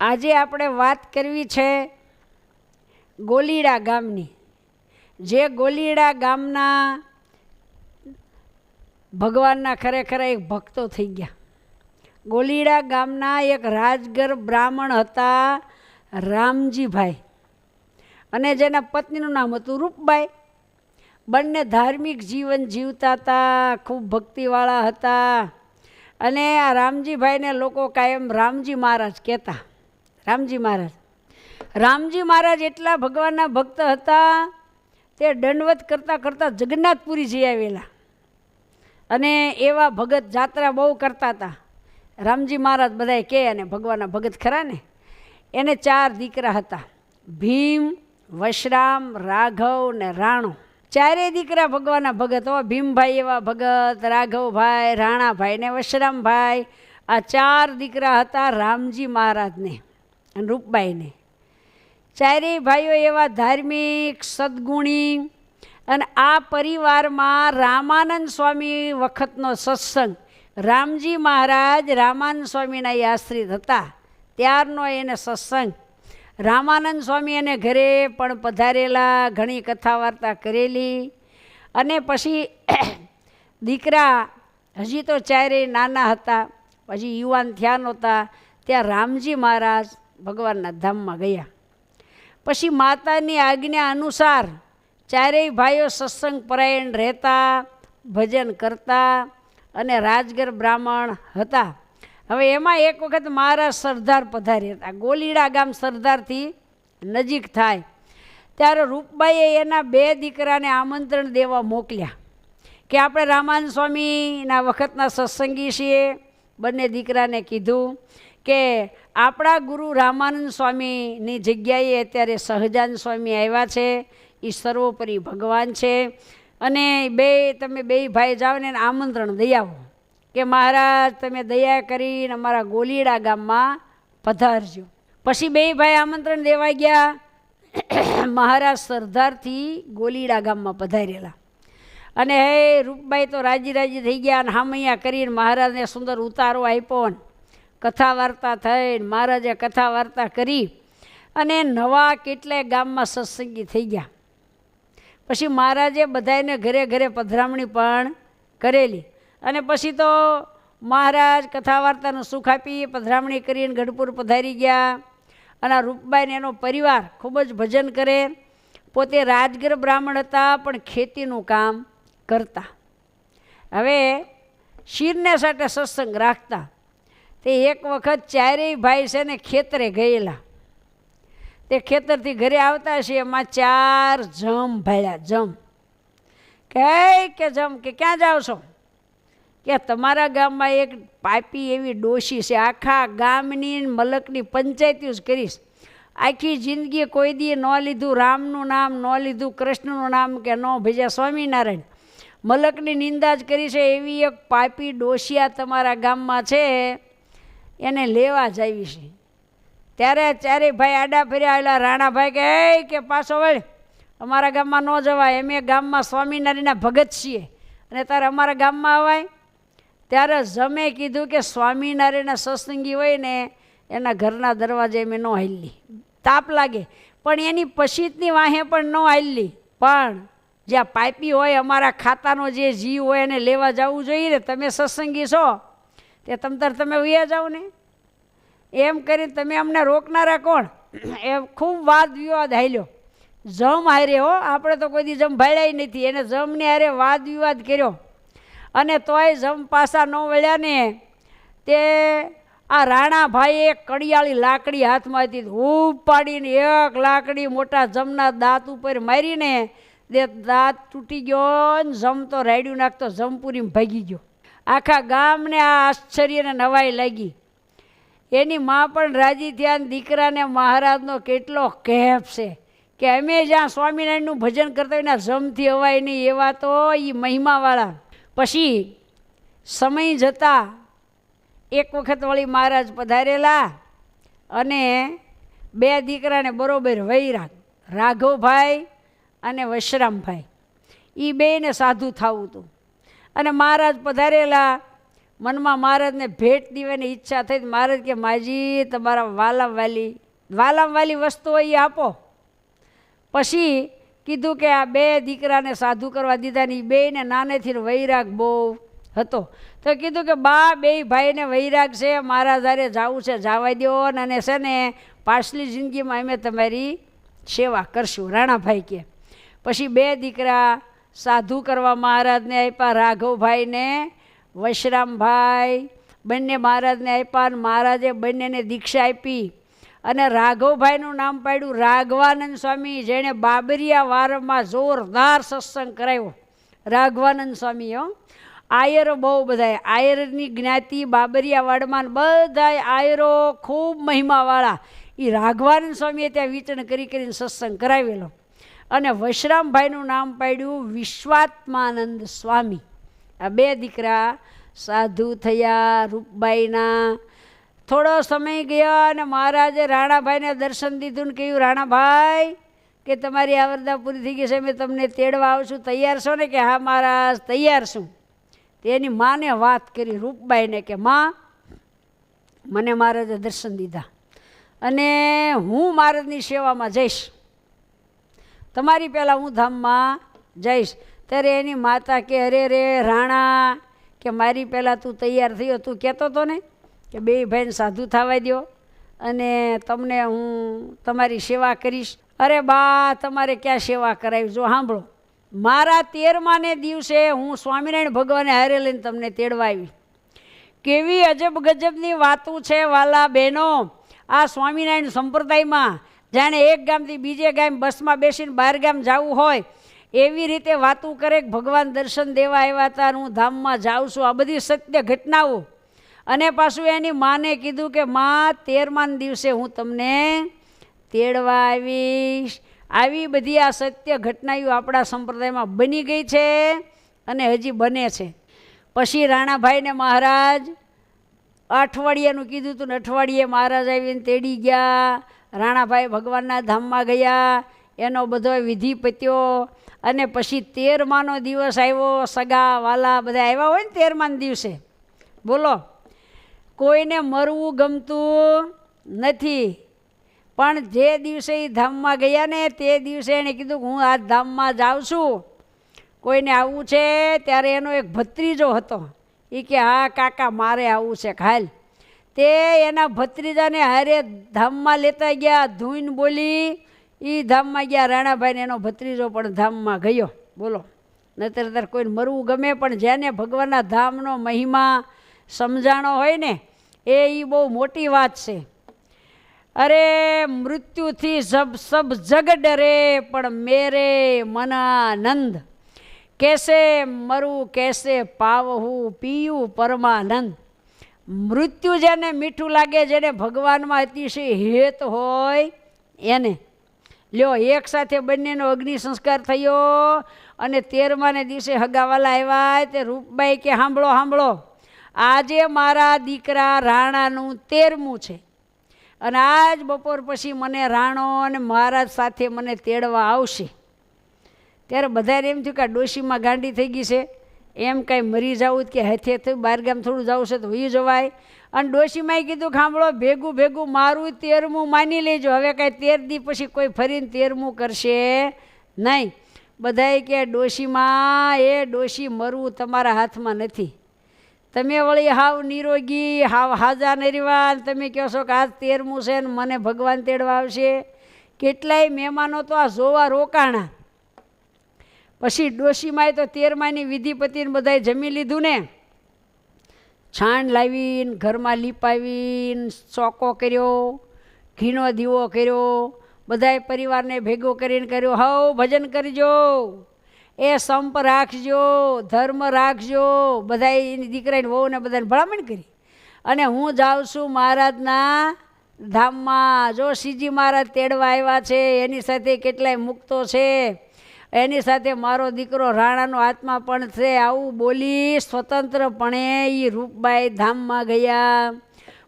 આજે આપણે વાત કરવી છે ગોલીડા ગામની. જે ગોલીડા ગામના ભગવાનના ખરેખર એક ભક્તો થઈ ગયા. ગોલીડા ગામના એક રાજગર બ્રાહ્મણ હતા રામજીભાઈ. અને જેના પત્નીનું નામ હતું રૂપબાઈ. બંને ધાર્મિક જીવન જીવતા હતા, ખૂબ ભક્તિવાળા હતા. અને આ રામજીભાઈને લોકો કાયમ રામજી મહારાજ કહેતા. રામજી મહારાજ. રામજી મહારાજ એટલા ભગવાનના ભક્ત હતા, તે દંડવત કરતાં કરતાં જગન્નાથપુરી જઈ આવેલા. અને એવા ભગત જાત્રા બહુ કરતા હતા. રામજી મહારાજ બધાએ કહે અને ભગવાનના ભગત ખરા ને? એને ચાર દીકરા હતા, ભીમ, વશરામ, રાઘવ ને રાણો. ચારેય દીકરા ભગવાનના ભગત હો, ભીમભાઈ એવા ભગત, રાઘવભાઈ, રાણાભાઈ ને વશરામભાઈ. આ ચાર દીકરા હતા રામજી મહારાજને. અને રૂપબાઈને. ચારેય ભાઈઓ એવા ધાર્મિક સદગુણી અને આ પરિવારમાં રામાનંદ સ્વામી વખતનો સત્સંગ, રામજી મહારાજ રામાનંદ સ્વામીના એ આશ્રિત હતા. ત્યારનો એને સત્સંગ, રામાનંદ સ્વામી એને ઘરે પણ પધારેલા, ઘણી કથા વાર્તા કરેલી અને પછી દીકરા હજી તો ચારેય નાના હતા પછી યુવાન થયા નહોતા, ત્યાં રામજી મહારાજ ભગવાનના ધામમાં ગયા. પછી માતાની આજ્ઞા અનુસાર ચારેય ભાઈઓ સત્સંગ પરાયણ રહેતા, ભજન કરતા અને રાજગર બ્રાહ્મણ હતા. હવે એમાં એક વખત મહારાજ સરદાર પધારી હતા. ગોલીડા ગામ સરદારથી નજીક થાય. ત્યારે રૂપબાઈએ એના બે દીકરાને આમંત્રણ દેવા મોકલ્યા કે આપણે રામાન સ્વામીના વખતના સત્સંગી છીએ. બંને દીકરાને કીધું કે આપણા ગુરુ રામાનંદ સ્વામીની જગ્યાએ અત્યારે સહજાન સ્વામી આવ્યા છે. એ સર્વોપરી ભગવાન છે. અને બે, તમે બે ભાઈ જાઓ ને આમંત્રણ દઈ આવો. કે મહારાજ, તમે દયા કરીને અમારા ગોલીડા ગામમાં પધારજો. પછી બે ભાઈ આમંત્રણ દેવા ગયા. મહારાજ સરદારથી ગોલીડા ગામમાં પધારેલા. અને હે રૂપબાઈ તો રાજી રાજી થઈ ગયા અને હામૈયા કરીને મહારાજને સુંદર ઉતારો આપ્યો ને કથા વાર્તા થઈ મહારાજે કથા વાર્તા કરી અને નવા કેટલાય ગામમાં સત્સંગી થઈ ગયા. પછી મહારાજે બધાને ઘરે ઘરે પધરામણી પણ કરેલી. અને પછી તો મહારાજ કથા વાર્તાનું સુખ આપી, પધરામણી કરીને ગઢપુર પધારી ગયા. અને રૂપબાઈને એનો પરિવાર ખૂબ જ ભજન કરે. પોતે રાજગર બ્રાહ્મણ હતા, પણ ખેતીનું કામ કરતા. હવે શિરને સાથે સત્સંગ રાખતા. તે એક વખત ચારેય ભાઈ છે ને ખેતરે ગયેલા. તે ખેતરથી ઘરે આવતા છે એમાં ચાર જમ ભાયા જમ. કે કે જમ, કે ક્યાં જાઓ છો? કે, તમારા ગામમાં એક પાપી એવી ડોશી છે, આખા ગામની મલકની પંચાયતી જ કરીશ. આખી જિંદગી કોઈ દીએ ન લીધું રામનું નામ, ન લીધું કૃષ્ણનું નામ, કે ન ભેજ્યા સ્વામિનારાયણ. મલકની નિંદા જ કરી છે, એવી એક પાપી ડોશિયા તમારા ગામમાં છે. એને લેવા જ છે. ત્યારે ચારેભાઈ આડા ફેર્યા આવેલા રાણાભાઈ કે એ કે પાછો વળ અમારા ગામમાં ન જવાય. એમ ગામમાં સ્વામિનારાયણના ભગત છીએ. અને તારે અમારા ગામમાં અવાય? ત્યારે જમે કીધું કે, સ્વામિનારાયણના સત્સંગી હોય ને, એના ઘરના દરવાજે મેં ન હાલી તાપ લાગે. પણ એની પછીતની વાહે પણ ન હાલી પણ જ્યાં પાઇપી હોય, અમારા ખાતાનો જે જીવ હોય એને લેવા જવું જોઈએ ને. તમે સત્સંગી છો? તે તમતર તમે વૈયા જાઓ ને? એમ કરીને તમે અમને રોકનારા કોણ? એ ખૂબ વાદ વિવાદ હાલ્યો. જમ હારે હો, આપણે તો કોઈ દી જમ ભાડ્યા નથી. એને જમને હારે વાદ વિવાદ કર્યો. અને તોય જમ પાસા ન વળ્યા ને, તે આ રાણાભાઈએ કડિયાળી લાકડી હાથમાં હતી ઉપાડીને એક લાકડી મોટા જમના દાંત ઉપર મારીને, તે દાંત તૂટી ગયો ને જમ તો રાડ્યું નાખતો જમપુરીમાં ભાગી ગયો. આખા ગામને આ આશ્ચર્યને નવાઈ લાગી. એની માં પણ રાજી થયા દીકરાને મહારાજનો કેટલો કેફ છે કે અમે જ્યાં સ્વામિનારાયણનું ભજન કરતા હોય ને જમથી અવાય નહીં એવા તો એ મહિમાવાળા. પછી સમય જતાં એક વખત વળી મહારાજ પધારેલા અને બે દીકરાને બરોબર વૈરાગ, રાઘવભાઈ અને વશરામભાઈ. એ બેને સાધુ થવું હતું. અને મહારાજ પધારેલા મનમાં મહારાજને ભેટ દેવાની ઈચ્છા થઈ મહારાજ કે, માજી, તમારા વાલામ વાલી વાલામ વાલી વસ્તુ એ આપો. પછી કીધું કે, આ બે દીકરાને સાધુ કરવા દીધા એ બેયને નાનેથી વૈરાગ બહુ હતો. તો કીધું કે, બા બે ભાઈને વૈરાગ છે મારા ધારે જવું છે, જવા દો અને છે ને પાછલી જિંદગીમાં અમે તમારી સેવા કરશું. રાણાભાઈ કે. પછી બે દીકરા સાધુ કરવા મહારાજને આપ્યા, રાઘવભાઈને, વશરામભાઈ બંને મહારાજને આપ્યા અને મહારાજે બંનેને દીક્ષા આપી. અને રાઘવભાઈનું નામ પાડ્યું રાઘવાનંદ સ્વામી, જેણે બાબરિયા વારમાં જોરદાર સત્સંગ કરાવ્યો રાઘવાનંદ સ્વામી, હો. આયરો બહુ બધાય. આયરની જ્ઞાતિ બાબરિયાવાડમાં બધાય આયરો ખૂબ મહિમાવાળા. એ રાઘવાનંદ સ્વામીએ ત્યાં વિચરણ કરી કરીને સત્સંગ કરાવેલો. અને વશરામભાઈનું નામ પાડ્યું વિશ્વાત્માનંદ સ્વામી. આ બે દીકરા સાધુ થયા રૂપબાઈના. થોડો સમય ગયો અને મહારાજે રાણાભાઈને દર્શન દીધું ને કહ્યું, રાણાભાઈ, કે તમારી આવરદા પૂરી થઈ ગઈ છે, મેં તમને તેડવા આવશું તૈયાર છો ને? કે, હા મહારાજ, તૈયાર છું. તેની માને વાત કરી રૂપબાઈને કે, માં, મને મહારાજે દર્શન દીધા અને હું મહારાજની સેવામાં જઈશ. તમારી પહેલાં હું ધામમાં જઈશ. ત્યારે એની માતા કે, અરે રે રાણા, કે મારી પહેલાં તું તૈયાર થયો. તું કહેતો હતો ને કે, બે ભાઈને સાધુ થવા દો અને તમને હું તમારી સેવા કરીશ. અરે બા, તમારે ક્યાં સેવા કરાવી? જો સાંભળો, મારા તેરમાને દિવસે હું સ્વામિનારાયણ ભગવાને હારે લઈને તમને તેડવા આવી. કેવી અજબ ગજબની વાતું છે વાલા બહેનો. આ સ્વામિનારાયણ સંપ્રદાયમાં જાણે એક ગામથી બીજે ગામ બસમાં બેસીને બહાર ગામ જવું હોય, એવી રીતે વાતું કરે ભગવાન દર્શન દેવા આવ્યા હતા હું ધામમાં જાઉં છું. આ બધી સત્ય ઘટનાઓ. અને પાછું એની માને કીધું કે, માં, તેરમાન દિવસે હું તમને તેડવા આવીશ. આવી બધી આ સત્ય ઘટનાઓ આપણા સંપ્રદાયમાં બની ગઈ છે અને હજી બને છે. પછી રાણાભાઈને મહારાજ અઠવાડિયાનું કીધું હતું ને અઠવાડિયે મહારાજ આવીને તેડી ગયા. રાણાભાઈ ભગવાનના ધામમાં ગયા, એનો બધો વિધિ પત્યો, અને પછી તેરમાનો દિવસ આવ્યો, સગા વાલા બધા આવ્યા હોય ને તેરમાન દિવસે. બોલો, કોઈને મરવું ગમતું નથી, પણ જે દિવસે એ ધામમાં ગયા ને તે દિવસે એણે કીધું હું આ ધામમાં જાઉં છું. કોઈને આવવું છે, ત્યારે એનો એક ભત્રીજો હતો. એ કે, હા કાકા, મારે આવવું છે, ખાલ. તે એના ભત્રીજાને હારે ધામમાં લેતા ગયા, ધૂઈને બોલી એ ધામમાં ગયા, રાણાભાઈને એનો ભત્રીજો પણ ધામમાં ગયો. બોલો. નતર તર કોઈને મરવું ગમે, પણ જેને ભગવાનના ધામનો મહિમા સમજાણો હોય ને, એ એ બહુ મોટી વાત છે. અરે, મૃત્યુથી સબ સબ જગ ડરે પણ મેરે મનાનંદ. કેસે મરું, કેસે પાવહું, પીયું પરમાનંદ. મૃત્યુ જેને મીઠું લાગે, જેને ભગવાનમાં અતિશય હેત હોય, એને. લ્યો, એક સાથે બંનેનો અગ્નિ સંસ્કાર થયો અને તેરમાને દિવસે હગાવાલા આવ્યા તે રૂપબાઈ કે સાંભળો સાંભળો આજે મારા દીકરા રાણાનું તેરમું છે. અને આજ બપોર પછી મને રાણો અને મહારાજ સાથે મને તેડવા આવશે. ત્યારે બધાને એમ થયું કે આ ડોશીમાં ગાંડી થઈ ગઈ છે. એમ કાંઈ મરી જવું કે હાથે થયું બહારગામ થોડું જવું છે તો વયું જવાય. અને ડોશીમાંય કીધું ખાંભળો ભેગું ભેગું મારું તેરમું માની લેજો. હવે કાંઈ તેર દી પછી કોઈ ફરીને તેરમું કરશે નહીં. બધાએ કે, ડોશીમાં, એ ડોશી મરવું તમારા હાથમાં નથી. તમે વળી હાવ નિરોગી, હાવ હાજા નરીવાન. તમે કહો છો કે આ તેરમું છે ને મને ભગવાન તેડવા આવશે. કેટલાય મહેમાનો તો આ જોવા રોકાણા. પછી ડોશીમાંય તો તેરમાની વિધિપતિને બધાએ જમી લીધું ને. છાણ લાવીને ઘરમાં લીપાવીને ચોકો કર્યો, ઘીનો દીવો કર્યો, બધાએ પરિવારને ભેગો કરીને કર્યો, હવ, ભજન કરજો, એ સંપ રાખજો, ધર્મ રાખજો. બધાએ એની દીકરાની વહુને બધાને ભલામણ કરી. અને હું જાઉં છું મહારાજના ધામમાં. જો શ્રીજી મહારાજ તેડવા આવ્યા છે, એની સાથે કેટલાય મુક્તો છે. એની સાથે મારો દીકરો રાણાનો આત્મા પણ છે. આવું બોલી સ્વતંત્રપણે એ રૂપબાઈ ધામમાં ગયા.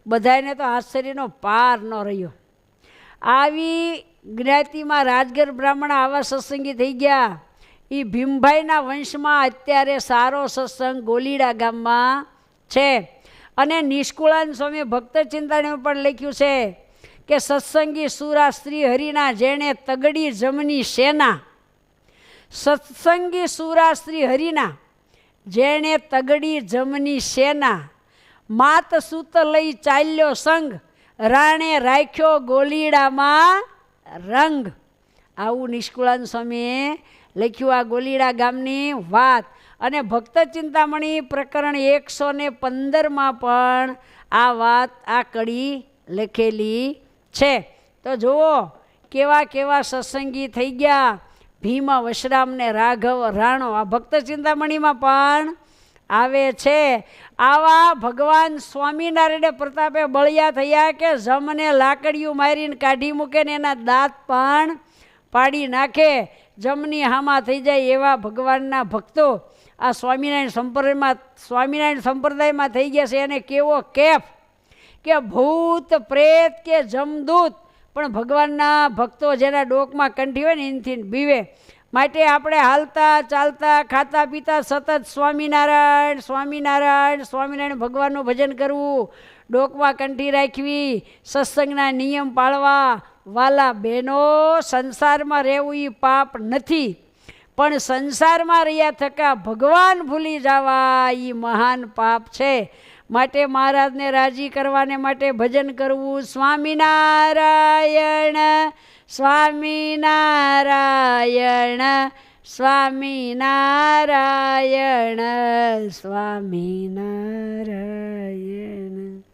બધાને તો આશ્ચર્યનો પાર ન રહ્યો. આવી જ્ઞાતિમાં રાજગર બ્રાહ્મણ આવા સત્સંગી થઈ ગયા. એ ભીમભાઈના વંશમાં અત્યારે સારો સત્સંગ ગોલીડા ગામમાં છે. અને નિષ્કુળાન સ્વામી ભક્ત ચિંતાને પણ લખ્યું છે કે સત્સંગી સુરા શ્રી હરિના જેણે તગડી જમની સેના સત્સંગી સુરા શ્રી હરિના, જેણે તગડી જમની સેના, માત સૂત લઈ ચાલ્યો સંગ, રાણે રાખ્યો ગોલીડામાં રંગ. આવું નિષ્કુળાન સ્વામીએ લખ્યું આ ગોલીડા ગામની વાત. અને ભક્ત ચિંતામણી પ્રકરણ એકસો ને પંદરમાં પણ આ વાત આ કડી લખેલી છે. તો જુઓ, કેવા કેવા સત્સંગી થઈ ગયા. ભીમ, વશરામ ને રાઘવ, રાણો, આ ભક્ત ચિંતામણીમાં પણ આવે છે. આવા ભગવાન સ્વામિનારાયણે પ્રતાપે બળિયા થયા કે જમને લાકડીયું મારીને કાઢી મૂકે ને એના દાંત પણ પાડી નાખે. જમની હામાં થઈ જાય એવા ભગવાનના ભક્તો આ સ્વામિનારાયણ સંપ્રદાયમાં સ્વામિનારાયણ સંપ્રદાયમાં થઈ ગયા છે. એને કેવો કેફ કે ભૂત, પ્રેત કે જમદૂત પણ ભગવાનના ભક્તો જેના ડોકમાં કંઠી હોય ને એનાથી બીવે. માટે આપણે હાલતા, ચાલતા, ખાતા પીતા સતત સ્વામિનારાયણ સ્વામિનારાયણ સ્વામિનારાયણ ભગવાનનું ભજન કરવું, ડોકમાં કંઠી રાખવી, સત્સંગના નિયમ પાળવા, વાલા બહેનો, સંસારમાં રહેવું એ પાપ નથી. પણ સંસારમાં રહ્યા થકા ભગવાન ભૂલી જવા એ મહાન પાપ છે. માટે મહારાજને રાજી કરવાને માટે ભજન કરવું સ્વામિનારાયણ સ્વામિનારાયણ સ્વામિનારાયણ સ્વામિનારાયણ.